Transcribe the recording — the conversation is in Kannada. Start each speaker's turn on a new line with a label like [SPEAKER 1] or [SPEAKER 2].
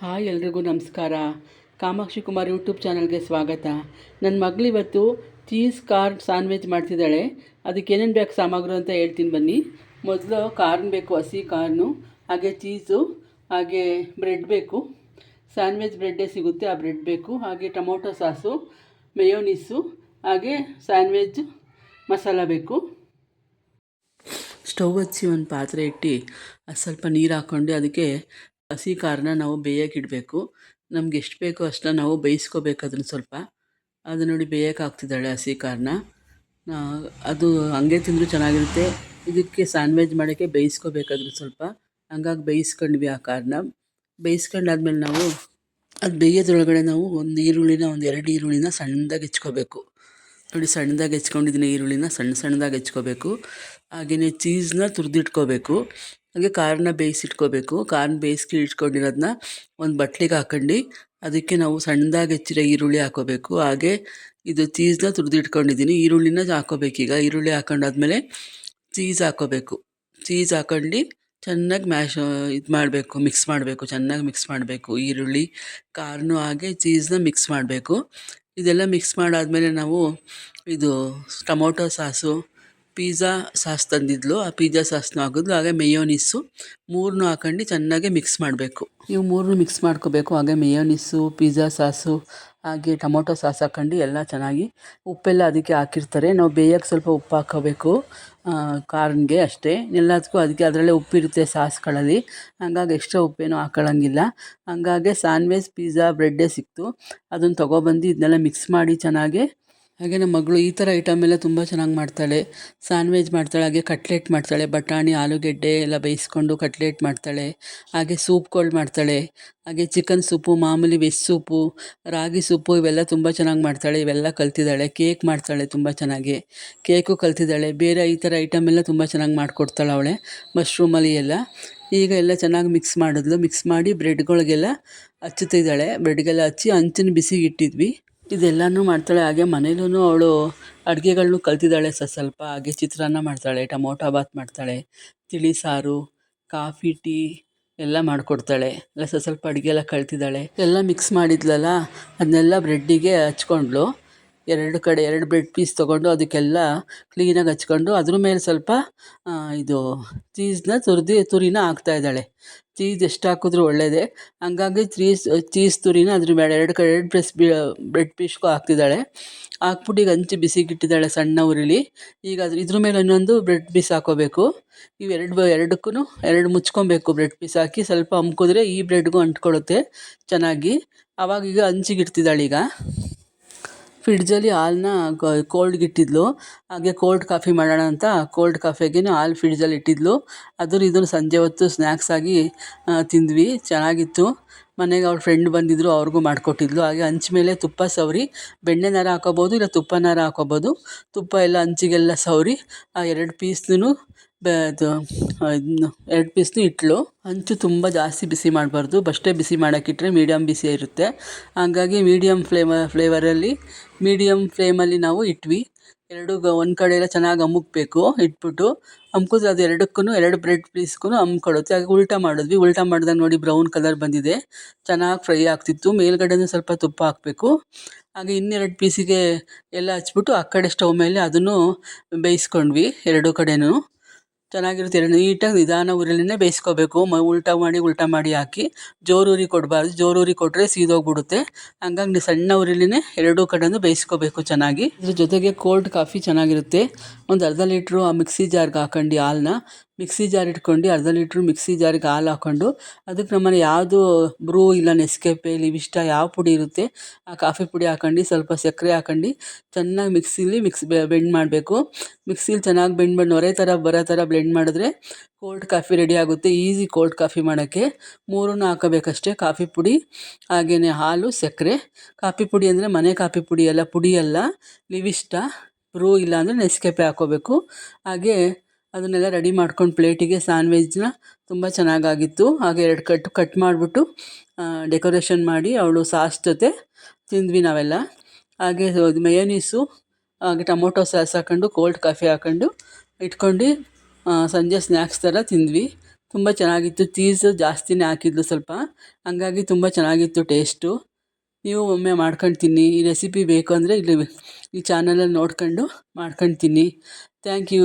[SPEAKER 1] ಹಾಯ್ ಎಲ್ರಿಗೂ ನಮಸ್ಕಾರ. ಕಾಮಾಕ್ಷಿ ಕುಮಾರ್ ಯೂಟ್ಯೂಬ್ ಚಾನಲ್ಗೆ ಸ್ವಾಗತ. ನನ್ನ ಮಗಳು ಇವತ್ತು ಚೀಸ್ ಕಾರ್ನ್ ಸ್ಯಾಂಡ್ವಿಚ್ ಮಾಡ್ತಿದ್ದಾಳೆ. ಅದಕ್ಕೆ ಏನೇನು ಬೇಕು ಸಾಮಗ್ರಿ ಅಂತ ಹೇಳ್ತೀನಿ ಬನ್ನಿ. ಮೊದಲು ಕಾರ್ನ್ ಬೇಕು, ಹಸಿ ಕಾರ್ನು, ಹಾಗೆ ಚೀಸು, ಹಾಗೆ ಬ್ರೆಡ್ ಬೇಕು. ಸ್ಯಾಂಡ್ವಿಚ್ ಬ್ರೆಡ್ಡೇ ಸಿಗುತ್ತೆ, ಆ ಬ್ರೆಡ್ ಬೇಕು. ಹಾಗೆ ಟೊಮೊಟೊ ಸಾಸು ಮೇಯೋನಿಸ್ಸು ಹಾಗೆ ಸ್ಯಾಂಡ್ವಿಚ್ ಮಸಾಲ ಬೇಕು. ಸ್ಟವ್ ಹಚ್ಚಿ ಒಂದು ಪಾತ್ರೆ ಇಟ್ಟು ಅದು ಸ್ವಲ್ಪ ನೀರು ಹಾಕ್ಕೊಂಡು ಅದಕ್ಕೆ ಹಸಿ ಖಾರನ ನಾವು ಬೇಯಕ್ಕೆ ಇಡಬೇಕು. ನಮ್ಗೆ ಎಷ್ಟು ಬೇಕೋ ಅಷ್ಟನ್ನ ನಾವು ಬೇಯಿಸ್ಕೋಬೇಕು ಅದನ್ನು ಸ್ವಲ್ಪ. ಅದು ನೋಡಿ ಬೇಯಕ್ಕೆ ಹಾಕ್ತಿದ್ದಾಳೆ ಹಸಿ ಖಾರನ. ಅದು ಹಂಗೆ ತಿಂದರೂ ಚೆನ್ನಾಗಿರುತ್ತೆ. ಇದಕ್ಕೆ ಸ್ಯಾಂಡ್ವಿಚ್ ಮಾಡೋಕ್ಕೆ ಬೇಯಿಸ್ಕೋಬೇಕು ಅದನ್ನು ಸ್ವಲ್ಪ. ಹಂಗಾಗಿ ಬೇಯಿಸ್ಕೊಂಡ್ವಿ ಆ ಖಾರನ. ಬೇಯಿಸ್ಕೊಂಡಾದ್ಮೇಲೆ ನಾವು ಅದು ಬೇಯೋದ್ರೊಳಗಡೆ ನಾವು ಒಂದು ಈರುಳ್ಳಿನ, ಒಂದು ಎರಡು ಈರುಳ್ಳಿನ ಸಣ್ಣದಾಗಿ ಹೆಚ್ಕೋಬೇಕು. ನೋಡಿ ಸಣ್ಣದಾಗಿ ಹೆಚ್ಕೊಂಡಿದ್ದೀನಿ ಈರುಳ್ಳಿನ ಸಣ್ಣ ಸಣ್ಣದಾಗಿ ಹೆಚ್ಕೋಬೇಕು. ಹಾಗೆಯೇ ಚೀಸ್ನ ತುರಿದಿಟ್ಕೋಬೇಕು. ಹಾಗೆ ಕಾರ್ನ ಬೇಯಿಸಿಟ್ಕೋಬೇಕು. ಕಾರ್ನ ಬೇಯಿಸ್ಕಿ ಇಟ್ಕೊಂಡಿರೋದನ್ನ ಒಂದು ಬಟ್ಲಿಗೆ ಹಾಕೊಂಡು, ಅದಕ್ಕೆ ನಾವು ಸಣ್ಣದಾಗಿ ಹೆಚ್ಚಿರ ಈರುಳ್ಳಿ ಹಾಕೋಬೇಕು. ಹಾಗೆ ಇದು ಚೀಸ್ನ ತುರಿದಿಟ್ಕೊಂಡಿದ್ದೀನಿ. ಈರುಳ್ಳಿನ ಹಾಕ್ಕೋಬೇಕೀಗ ಈರುಳ್ಳಿ ಹಾಕೊಂಡಾದ್ಮೇಲೆ ಚೀಸ್ ಹಾಕೋಬೇಕು. ಚೀಸ್ ಹಾಕೊಂಡು ಚೆನ್ನಾಗಿ ಮ್ಯಾಶ್, ಇದು ಮಾಡಬೇಕು, ಮಿಕ್ಸ್ ಮಾಡಬೇಕು. ಚೆನ್ನಾಗಿ ಮಿಕ್ಸ್ ಮಾಡಬೇಕು. ಈರುಳ್ಳಿ ಕಾರ್ನು ಹಾಗೆ ಚೀಸ್ನ ಮಿಕ್ಸ್ ಮಾಡಬೇಕು. ಇದೆಲ್ಲ ಮಿಕ್ಸ್ ಮಾಡಾದಮೇಲೆ ನಾವು ಇದು ಟೊಮೊಟೊ ಸಾಸು ಪಿಝಾ ಸಾಸ್ ತಂದಿದ್ಲು. ಆ ಪಿಝಾ ಸಾಸ್ನು ಹಾಕಿದ್ಲು. ಹಾಗೆ ಮೇಯೋನಿಸ್ಸು ಮೂರನ್ನೂ ಹಾಕೊಂಡು ಚೆನ್ನಾಗಿ ಮಿಕ್ಸ್ ಮಾಡಬೇಕು. ಇವು ಮೂರನ್ನೂ ಮಿಕ್ಸ್ ಮಾಡ್ಕೋಬೇಕು. ಹಾಗೆ ಮೇಯೋನಿಸ್ಸು ಪಿಝಾ ಸಾಸು, ಹಾಗೆ ಟೊಮೊಟೊ ಸಾಸ್ ಹಾಕೊಂಡು ಎಲ್ಲ ಚೆನ್ನಾಗಿ ಉಪ್ಪೆಲ್ಲ ಅದಕ್ಕೆ ಹಾಕಿರ್ತಾರೆ. ನಾವು ಬೇಯಕ್ಕೆ ಸ್ವಲ್ಪ ಉಪ್ಪು ಹಾಕೋಬೇಕು ಕಾರ್ನ್ಗೆ ಅಷ್ಟೇ. ಎಲ್ಲದಕ್ಕೂ ಅದಕ್ಕೆ ಅದರಲ್ಲೇ ಉಪ್ಪಿರುತ್ತೆ ಸಾಸ್ಗಳಲ್ಲಿ. ಹಂಗಾಗಿ ಎಕ್ಸ್ಟ್ರಾ ಉಪ್ಪೇನೂ ಹಾಕೊಳ್ಳಂಗಿಲ್ಲ. ಹಂಗಾಗೆ ಸ್ಯಾಂಡ್ವಿಚ್ ಪಿಝಾ ಬ್ರೆಡ್ಡೇ ಸಿಕ್ತು. ಅದನ್ನು ತೊಗೊಬಂದು ಇದನ್ನೆಲ್ಲ ಮಿಕ್ಸ್ ಮಾಡಿ ಚೆನ್ನಾಗಿ ಹಾಗೆ ನಮ್ಮ ಮಗಳು ಈ ಥರ ಐಟಮ್ ಎಲ್ಲ ತುಂಬ ಚೆನ್ನಾಗಿ ಮಾಡ್ತಾಳೆ. ಸ್ಯಾಂಡ್ವಿಚ್ ಮಾಡ್ತಾಳೆ, ಹಾಗೆ ಕಟ್ಲೆಟ್ ಮಾಡ್ತಾಳೆ, ಬಟಾಣಿ, ಆಲೂಗೆಡ್ಡೆ ಎಲ್ಲ ಬೇಯಿಸ್ಕೊಂಡು ಕಟ್ಲೆಟ್ ಮಾಡ್ತಾಳೆ. ಹಾಗೆ ಸೂಪ್ಗಳು ಮಾಡ್ತಾಳೆ. ಹಾಗೆ ಚಿಕನ್ ಸೂಪು ಮಾಮೂಲಿ ವೆಜ್ ಸೂಪು ರಾಗಿ ಸೂಪು ಇವೆಲ್ಲ ತುಂಬ ಚೆನ್ನಾಗಿ ಮಾಡ್ತಾಳೆ. ಇವೆಲ್ಲ ಕಲ್ತಿದ್ದಾಳೆ. ಕೇಕ್ ಮಾಡ್ತಾಳೆ ತುಂಬ ಚೆನ್ನಾಗಿ. ಕೇಕು ಕಲ್ತಿದ್ದಾಳೆ. ಬೇರೆ ಈ ಥರ ಐಟಮ್ ಎಲ್ಲ ತುಂಬ ಚೆನ್ನಾಗಿ ಮಾಡಿಕೊಡ್ತಾಳೆ ಅವಳೆ ಮಶ್ರೂಮಲ್ಲಿ ಎಲ್ಲ. ಈಗ ಎಲ್ಲ ಚೆನ್ನಾಗಿ ಮಿಕ್ಸ್ ಮಾಡಿದ್ಲು. ಮಿಕ್ಸ್ ಮಾಡಿ ಬ್ರೆಡ್ಗಳಿಗೆಲ್ಲ ಹಚ್ಚುತ್ತಿದ್ದಾಳೆ. ಬ್ರೆಡ್ಗೆಲ್ಲ ಹಚ್ಚಿ ಹಂಚಿನ ಬಿಸಿಗೆ ಇಟ್ಟಿದ್ವಿ. ಇದೆಲ್ಲನೂ ಮಾಡ್ತಾಳೆ. ಹಾಗೆ ಮನೇಲೂ ಅವಳು ಅಡುಗೆಗಳ್ನೂ ಕಲ್ತಿದ್ದಾಳೆ ಸ್ವಲ್ಪ. ಹಾಗೆ ಚಿತ್ರಾನ್ನ ಮಾಡ್ತಾಳೆ, ಟೊಮೊಟೊ ಬಾತ್ ಮಾಡ್ತಾಳೆ, ತಿಳಿ ಸಾರು, ಕಾಫಿ, ಟೀ ಎಲ್ಲ ಮಾಡಿಕೊಡ್ತಾಳೆ. ಎಲ್ಲ ಸ್ವಲ್ಪ ಅಡುಗೆ ಎಲ್ಲ ಕಲ್ತಿದ್ದಾಳೆ. ಎಲ್ಲ ಮಿಕ್ಸ್ ಮಾಡಿದ್ಲಲ್ಲ ಅದನ್ನೆಲ್ಲ ಬ್ರೆಡ್ಡಿಗೆ ಹಚ್ಕೊಂಡ್ಳು. ಎರಡು ಕಡೆ ಎರಡು ಬ್ರೆಡ್ ಪೀಸ್ ತೊಗೊಂಡು ಅದಕ್ಕೆಲ್ಲ ಕ್ಲೀನಾಗಿ ಹಚ್ಕೊಂಡು ಅದ್ರ ಮೇಲೆ ಸ್ವಲ್ಪ ಇದು ಚೀಸ್ನ ತುರಿದು, ತುರಿನ ಹಾಕ್ತಾಯಿದ್ದಾಳೆ ಚೀಸ್ ಎಷ್ಟು ಹಾಕಿದ್ರೂ ಒಳ್ಳೆಯದೇ ಹಂಗಾಗಿ ಚೀಸ್ ಚೀಸ್ ತುರಿನ ಅದ್ರ ಮೇಲೆ ಎರಡು ಕಡೆ ಎರಡು ಪ್ರೆಸ್ ಬ್ರೆಡ್ ಪೀಸ್ಗೂ ಹಾಕ್ತಿದ್ದಾಳೆ. ಹಾಕ್ಬಿಟ್ಟು ಈಗ ಹಂಚಿ ಬಿಸಿಗಿಟ್ಟಿದ್ದಾಳೆ ಸಣ್ಣ ಉರಿಲಿ. ಈಗ ಅದ್ರ, ಇದ್ರ ಮೇಲೆ ಇನ್ನೊಂದು ಬ್ರೆಡ್ ಪೀಸ್ ಹಾಕ್ಕೋಬೇಕು ಇವೆರಡು ಎರಡಕ್ಕೂ ಎರಡು ಮುಚ್ಕೊಬೇಕು ಬ್ರೆಡ್ ಪೀಸ್ ಹಾಕಿ. ಸ್ವಲ್ಪ ಅಮ್ಕಿದ್ರೆ ಈ ಬ್ರೆಡ್ಗೂ ಅಂಟ್ಕೊಳುತ್ತೆ ಚೆನ್ನಾಗಿ. ಆವಾಗ ಈಗ ಹಂಚಿಗೆ ಈಗ. ಫ್ರಿಡ್ಜಲ್ಲಿ ಹಾಲನ್ನ ಕೋಲ್ಡ್ಗಿಟ್ಟಿದ್ಲು ಹಾಗೆ ಕೋಲ್ಡ್ ಕಾಫಿ ಮಾಡೋಣ ಅಂತ ಕೋಲ್ಡ್ ಕಾಫಿಗೆ ಹಾಲು ಫ್ರಿಡ್ಜಲ್ಲಿ ಇಟ್ಟಿದ್ಲು. ಅದನ್ನು ಇದನ್ನು ಸಂಜೆ ಹೊತ್ತು ಸ್ನ್ಯಾಕ್ಸ್ ಆಗಿ ತಿಂದ್ವಿ. ಚೆನ್ನಾಗಿತ್ತು. ಮನೆಗೆ ಅವ್ರ ಫ್ರೆಂಡ್ ಬಂದಿದ್ದರು ಅವ್ರಿಗೂ ಮಾಡಿಕೊಟ್ಟಿದ್ಲು. ಹಾಗೆ ಹಂಚ್ ಮೇಲೆ ತುಪ್ಪ ಸವರಿ. ಬೆಣ್ಣೆನಾರ ಹಾಕೋಬೋದು ಇಲ್ಲ ತುಪ್ಪನಾರ ಹಾಕೋಬೋದು. ತುಪ್ಪ ಎಲ್ಲ ಹಂಚಿಗೆಲ್ಲ ಸವರಿ. ಆ, ಎರಡು ಪೀಸ್ನೂ ಅದು ಎರಡು ಪೀಸ್ನು ಇಟ್ಲು. ಹಂಚು ತುಂಬ ಜಾಸ್ತಿ ಬಿಸಿ ಮಾಡಬಾರ್ದು. ಬಷ್ಟೇ ಬಿಸಿ ಮಾಡೋಕ್ಕಿಟ್ರೆ ಮೀಡಿಯಮ್ ಬಿಸಿ ಇರುತ್ತೆ. ಹಾಗಾಗಿ ಮೀಡಿಯಮ್ ಫ್ಲೇಮ ಫ್ಲೇವರಲ್ಲಿ ಮೀಡಿಯಮ್ ಫ್ಲೇಮಲ್ಲಿ ನಾವು ಇಟ್ವಿ. ಎರಡು ಒಂದು ಕಡೆ ಎಲ್ಲ ಚೆನ್ನಾಗಿ ಅಮ್ಮಕ್ಬೇಕು ಇಟ್ಬಿಟ್ಟು, ಅಮ್ಕೋದ್ರೆ ಅದು ಎರಡಕ್ಕೂ ಎರಡು ಬ್ರೆಡ್ ಪೀಸ್ಗೂ ಅಮ್ಕೊಳ್ಳುತ್ತೆ. ಹಾಗೆ ಉಲ್ಟಾ ಮಾಡಿದ್ವಿ. ಉಲ್ಟಾ ಮಾಡಿದಾಗ ನೋಡಿ ಬ್ರೌನ್ ಕಲರ್ ಬಂದಿದೆ. ಚೆನ್ನಾಗಿ ಫ್ರೈ ಆಗ್ತಿತ್ತು. ಮೇಲ್ಗಡೆನೂ ಸ್ವಲ್ಪ ತುಪ್ಪ ಹಾಕಬೇಕು. ಹಾಗೆ ಇನ್ನೆರಡು ಪೀಸಿಗೆ ಎಲ್ಲ ಹಚ್ಬಿಟ್ಟು, ಆ ಕಡೆ ಸ್ಟವ್ ಮೇಲೆ ಅದನ್ನು ಬೇಯಿಸ್ಕೊಂಡ್ವಿ, ಎರಡೂ ಕಡೆನೂ. ಚೆನ್ನಾಗಿರುತ್ತೆ. ನೀಟಾಗಿ ನಿಧಾನ ಉರಿಲಿನೇ ಬೇಯಿಸ್ಕೋಬೇಕು. ಮ, ಉಲ್ಟಾ ಮಾಡಿ ಉಲ್ಟಾ ಮಾಡಿ ಹಾಕಿ ಜೋರು ಕೊಡಬಾರ್ದು. ಜೋರು ಉರಿ ಕೊಟ್ಟರೆ ಸೀದೋಗ್ಬಿಡುತ್ತೆ. ಹಂಗಾಗಿ ಸಣ್ಣ ಉರಿಲಿನೇ ಎರಡೂ ಕಡೆಯೂ ಬೇಯಿಸ್ಕೋಬೇಕು ಚೆನ್ನಾಗಿ. ಇದ್ರ ಜೊತೆಗೆ ಕೋಲ್ಡ್ ಕಾಫಿ ಚೆನ್ನಾಗಿರುತ್ತೆ. ಒಂದು ಅರ್ಧ ಲೀಟ್ರು ಆ ಮಿಕ್ಸಿ ಜಾರ್ಗೆ ಹಾಕೊಂಡು ಹಾಲನ್ನ. ಮಿಕ್ಸಿ ಜಾರ್ ಇಟ್ಕೊಂಡು, ಅರ್ಧ ಲೀಟ್ರ್ ಮಿಕ್ಸಿ ಜಾರಿಗೆ ಹಾಲು ಹಾಕ್ಕೊಂಡು ಅದಕ್ಕೆ ನಮ್ಮನೆ ಯಾವುದು ಬ್ರೂ ಇಲ್ಲ ನೆಸ್ಕೆಫೆ ಇವಿಷ್ಟ ಯಾವ ಪುಡಿ ಇರುತ್ತೆ, ಆ ಕಾಫಿ ಪುಡಿ ಹಾಕೊಂಡು, ಸ್ವಲ್ಪ ಸಕ್ಕರೆ ಹಾಕೊಂಡು, ಚೆನ್ನಾಗಿ ಮಿಕ್ಸಿಲಿ ಮಿಕ್ಸ್ ಬೆಂಡ್ ಮಾಡಬೇಕು. ಮಿಕ್ಸಿಲಿ ಚೆನ್ನಾಗಿ ಬೆಂಡ್ ಮಾಡಿ, ನೊರೆ ಥರ ಬರೋ ಥರ ಬ್ಲೆಂಡ್ ಮಾಡಿದ್ರೆ ಕೋಲ್ಡ್ ಕಾಫಿ ರೆಡಿ ಆಗುತ್ತೆ, ಈಸಿ ಕೋಲ್ಡ್ ಕಾಫಿ ಮಾಡೋಕ್ಕೆ. ಮೂರನ್ನು ಹಾಕಬೇಕಷ್ಟೇ, ಕಾಫಿ ಪುಡಿ ಹಾಗೆಯೇ ಹಾಲು, ಸಕ್ಕರೆ. ಕಾಫಿ ಪುಡಿ ಅಂದರೆ ಮನೆ ಕಾಫಿ ಪುಡಿ ಅಲ್ಲ ಪುಡಿ ಅಲ್ಲ. ಲಿವಿಷ್ಟ ಬ್ರೂ ಇಲ್ಲ ಅಂದರೆ ನೆಸ್ಕೆಫೆ ಹಾಕ್ಕೋಬೇಕು ಹಾಗೆ ಅದನ್ನೆಲ್ಲ ರೆಡಿ ಮಾಡ್ಕೊಂಡು ಪ್ಲೇಟಿಗೆ ಸ್ಯಾಂಡ್ವಿಚ್ನ ತುಂಬ ಚೆನ್ನಾಗಾಗಿತ್ತು. ಹಾಗೆ ಎರಡು ಕಟ್ ಕಟ್ ಮಾಡಿಬಿಟ್ಟು ಡೆಕೋರೇಷನ್ ಮಾಡಿ ಅವಳು ಸಾಸ್ ಜೊತೆ ತಿಂದ್ವಿ ನಾವೆಲ್ಲ. ಹಾಗೆ ಮಯೋನೀಸು ಹಾಗೆ ಟೊಮೊಟೊ ಸಾಸ್ ಹಾಕ್ಕೊಂಡು ಕೋಲ್ಡ್ ಕಾಫಿ ಹಾಕ್ಕೊಂಡು ಇಟ್ಕೊಂಡು ಸಂಜೆ ಸ್ನ್ಯಾಕ್ಸ್ ಥರ ತಿಂದ್ವಿ. ತುಂಬ ಚೆನ್ನಾಗಿತ್ತು. ಚೀಸ್ ಜಾಸ್ತಿನೇ ಹಾಕಿದ್ಲು ಸ್ವಲ್ಪ. ಹಂಗಾಗಿ ತುಂಬ ಚೆನ್ನಾಗಿತ್ತು ಟೇಸ್ಟು ನೀವು ಒಮ್ಮೆ ಮಾಡ್ಕೊಂಡು ತಿನ್ನಿ. ಈ ರೆಸಿಪಿ ಬೇಕು ಅಂದರೆ ಇಲ್ಲಿ ಈ ಚಾನಲಲ್ಲಿ ನೋಡ್ಕೊಂಡು ಮಾಡ್ಕೊಂಡು ತಿನ್ನಿ. Thank you